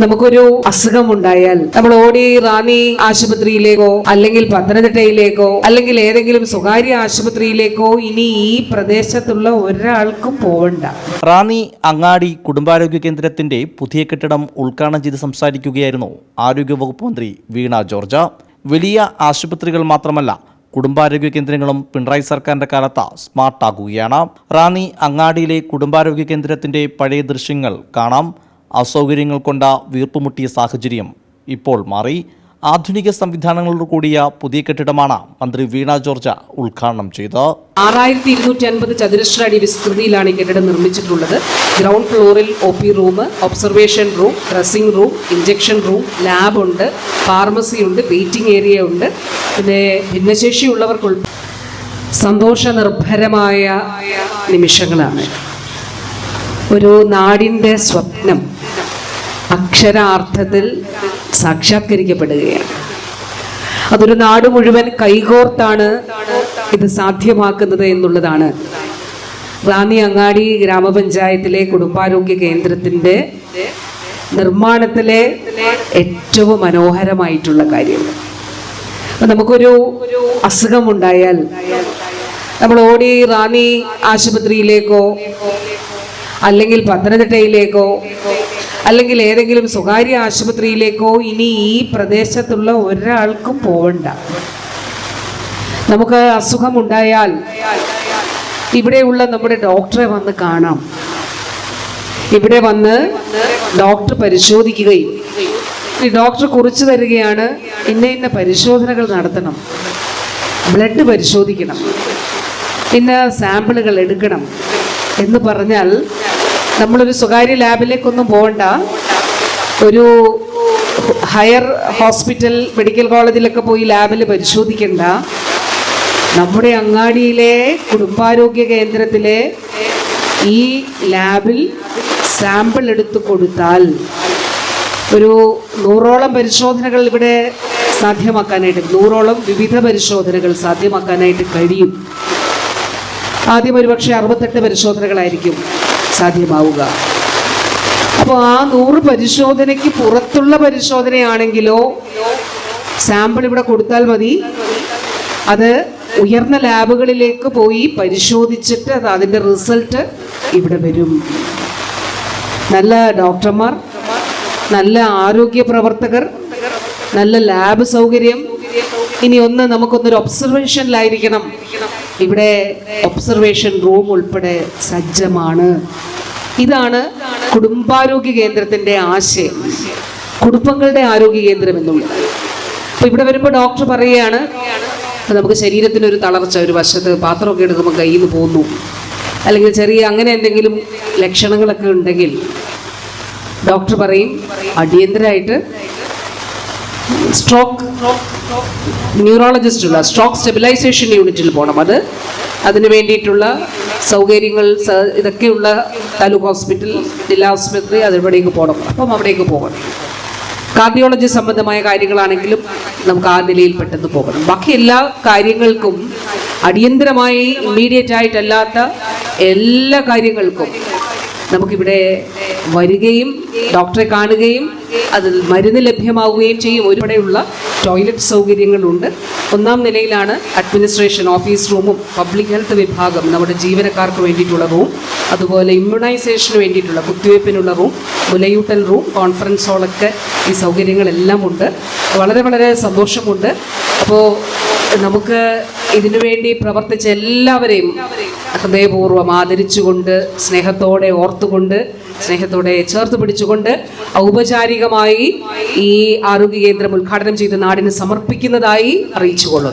നമുക്കൊരു അസുഖം ഉണ്ടായാൽ നമ്മൾ ഓടി റാന്നി ആശുപത്രിയിലേക്കോ അല്ലെങ്കിൽ പത്തനംതിട്ടയിലേക്കോ അല്ലെങ്കിൽ ഏതെങ്കിലും സ്വകാര്യ ആശുപത്രിയിലേക്കോ ഇനി ഈ പ്രദേശത്തുള്ള ഒരാൾക്കും പോവണ്ട. റാന്നി അങ്ങാടി കുടുംബാരോഗ്യ കേന്ദ്രത്തിന്റെ പുതിയ കെട്ടിടം ഉദ്ഘാടനം ചെയ്ത് സംസാരിക്കുകയായിരുന്നു ആരോഗ്യവകുപ്പ് മന്ത്രി വീണ ജോർജ. വലിയ ആശുപത്രികൾ മാത്രമല്ല കുടുംബാരോഗ്യ കേന്ദ്രങ്ങളും പിണറായി സർക്കാരിന്റെ കാലത്ത് സ്മാർട്ടാകുകയാണ് റാന്നി അങ്ങാടിയിലെ കുടുംബാരോഗ്യ കേന്ദ്രത്തിന്റെ പഴയ ദൃശ്യങ്ങൾ കാണാം. അസൗകര്യങ്ങൾ കൊണ്ട വീർപ്പുമുട്ടിയ സാഹചര്യം ഇപ്പോൾ മാറി. ആധുനിക സംവിധാനങ്ങളോട് കൂടിയ പുതിയ കെട്ടിടമാണ് മന്ത്രി വീണ ജോർജ് ഉദ്ഘാടനം ചെയ്തത്. ആറായിരത്തി ഇരുന്നൂറ്റി അൻപത് ചതുരശ്ര അടി വിസ്തൃതിയിലാണ് ഈ കെട്ടിടം നിർമ്മിച്ചിട്ടുള്ളത്. ഗ്രൗണ്ട് ഫ്ലോറിൽ O P room observation room dressing room injection room lab ഉണ്ട് ഫാർമസി ഉണ്ട് വെയിറ്റിംഗ് ഏരിയ ഉണ്ട്. പിന്നെ ഭിന്നശേഷിയുള്ളവർക്ക് സന്തോഷ നിർഭരമായ നിമിഷങ്ങളാണ്. ഒരു നാടിന്റെ സ്വപ്നം അക്ഷരാർത്ഥത്തിൽ സാക്ഷാത്കരിക്കപ്പെടുകയാണ്. അതൊരു നാട് മുഴുവൻ കൈകോർത്താണ് ഇത് സാധ്യമാക്കുന്നത് എന്നുള്ളതാണ്. റാന്നി അങ്ങാടി ഗ്രാമപഞ്ചായത്തിലെ കുടുംബാരോഗ്യ കേന്ദ്രത്തിന്റെ നിർമ്മാണത്തിലെ ഏറ്റവും മനോഹരമായിട്ടുള്ള കാര്യം. നമുക്കൊരു അസുഖം ഉണ്ടായാൽ നമ്മൾ ഓടി റാന്നി ആശുപത്രിയിലേക്കോ അല്ലെങ്കിൽ പത്തനംതിട്ടയിലേക്കോ അല്ലെങ്കിൽ ഏതെങ്കിലും സ്വകാര്യ ആശുപത്രിയിലേക്കോ ഇനി ഈ പ്രദേശത്തുള്ള ഒരാൾക്കും പോവണ്ട. നമുക്ക് അസുഖമുണ്ടായാൽ ഇവിടെയുള്ള നമ്മുടെ ഡോക്ടറെ വന്ന് കാണാം. ഇവിടെ വന്ന് ഡോക്ടർ പരിശോധിക്കുകയും. ഈ ഡോക്ടർ കുറിച്ചു തരികയാണ് ഇന്ന ഇന്ന പരിശോധനകൾ നടത്തണം. ബ്ലഡ് പരിശോധിക്കണം. ഇന്ന സാമ്പിളുകൾ എടുക്കണം. എന്ന് പറഞ്ഞാൽ നമ്മളൊരു സ്വകാര്യ ലാബിലേക്കൊന്നും പോകണ്ട ഒരു ഹയർ ഹോസ്പിറ്റൽ മെഡിക്കൽ കോളേജിലൊക്കെ പോയി ലാബിൽ പരിശോധിക്കണ്ട. നമ്മുടെ അങ്ങാടിയിലെ കുടുംബാരോഗ്യ കേന്ദ്രത്തിലെ ഈ ലാബിൽ സാമ്പിൾ എടുത്തു കൊടുത്താൽ ഒരു നൂറോളം പരിശോധനകൾ ഇവിടെ സാധ്യമാക്കാനായിട്ട് നൂറോളം വിവിധ പരിശോധനകൾ സാധ്യമാക്കാനായിട്ട് കഴിയും. ആദ്യം ഒരുപക്ഷെ അറുപത്തെട്ട് പരിശോധനകളായിരിക്കും. സാധ്യമാവുക. അപ്പോൾ ആ നൂറ് പരിശോധനയ്ക്ക് പുറത്തുള്ള പരിശോധനയാണെങ്കിലോ സാമ്പിൾ ഇവിടെ കൊടുത്താൽ മതി. അത് ഉയർന്ന ലാബുകളിലേക്ക് പോയി പരിശോധിച്ചിട്ട് അത് അതിന്റെ റിസൾട്ട് ഇവിടെ വരും. നല്ല ഡോക്ടർമാർ നല്ല ആരോഗ്യ പ്രവർത്തകർ നല്ല ലാബ് സൗകര്യം. ഇനി ഒന്ന് നമുക്കൊന്നൊരു ഒബ്സർവേഷനിലായിരിക്കണം ഇവിടെ ഒബ്സർവേഷൻ റൂം ഉൾപ്പെടെ സജ്ജമാണ്. ഇതാണ് കുടുംബാരോഗ്യ കേന്ദ്രത്തിന്റെ ആശയം. കുടുംബങ്ങളുടെ ആരോഗ്യ കേന്ദ്രം എന്നുള്ളത്. അപ്പോൾ ഇവിടെ വരുമ്പോൾ ഡോക്ടർ പറയുകയാണ് നമുക്ക് ശരീരത്തിന് ഒരു തളർച്ച ഒരു വശത്ത് പാത്രമൊക്കെ എടുക്കുമ്പോൾ കയ്യിൽ നിന്ന് പോകുന്നു അല്ലെങ്കിൽ ചെറിയ അങ്ങനെ എന്തെങ്കിലും ലക്ഷണങ്ങളൊക്കെ ഉണ്ടെങ്കിൽ ഡോക്ടർ പറയും അടിയന്തരമായിട്ട് സ്ട്രോക്ക് ന്യൂറോളജിസ്റ്റുള്ള സ്ട്രോക്ക് സ്റ്റെബിലൈസേഷൻ യൂണിറ്റിൽ പോകണം അത്. അതിന് വേണ്ടിയിട്ടുള്ള സൗകര്യങ്ങൾ ഇതൊക്കെയുള്ള താലൂക്ക് ഹോസ്പിറ്റൽ ജില്ലാ ആശുപത്രി അതിവിടേക്ക് പോകണം അപ്പം അവിടേക്ക് പോകണം. കാർഡിയോളജി സംബന്ധമായ കാര്യങ്ങളാണെങ്കിലും നമുക്ക് ആ നിലയിൽ പെട്ടെന്ന് പോകണം. ബാക്കി എല്ലാ കാര്യങ്ങൾക്കും അടിയന്തരമായി ഇമ്മീഡിയറ്റ് ആയിട്ടല്ലാത്ത എല്ലാ കാര്യങ്ങൾക്കും നമുക്കിവിടെ വരികയും ഡോക്ടറെ കാണുകയും അതിൽ മരുന്ന് ലഭ്യമാവുകയും ചെയ്യും. ഒരുപടെയുള്ള ടോയ്ലറ്റ് സൗകര്യങ്ങളുണ്ട്. ഒന്നാം നിലയിലാണ് അഡ്മിനിസ്ട്രേഷൻ ഓഫീസ് റൂമും പബ്ലിക് ഹെൽത്ത് വിഭാഗം നമ്മുടെ ജീവനക്കാർക്ക് വേണ്ടിയിട്ടുള്ള റൂം അതുപോലെ ഇമ്മ്യൂണൈസേഷന് വേണ്ടിയിട്ടുള്ള കുത്തിവയ്പ്പിനുള്ള റൂം മുലയൂട്ടൽ റൂം കോൺഫറൻസ് ഹാളൊക്കെ ഈ സൗകര്യങ്ങളെല്ലാം ഉണ്ട്. വളരെ വളരെ സന്തോഷമുണ്ട്. അപ്പോൾ നമുക്ക് ഇതിനു വേണ്ടി പ്രവർത്തിച്ച എല്ലാവരെയും ഹൃദയപൂർവം ആദരിച്ചുകൊണ്ട് സ്നേഹത്തോടെ ഓർത്തുകൊണ്ട് സ്നേഹത്തോടെ ചേർത്ത് പിടിച്ചുകൊണ്ട് ഔപചാരികമായി ഈ ആരോഗ്യ കേന്ദ്രം ഉദ്ഘാടനം ചെയ്ത് നാടിന് സമർപ്പിക്കുന്നതായി അറിയിച്ചുകൊള്ളുന്നു.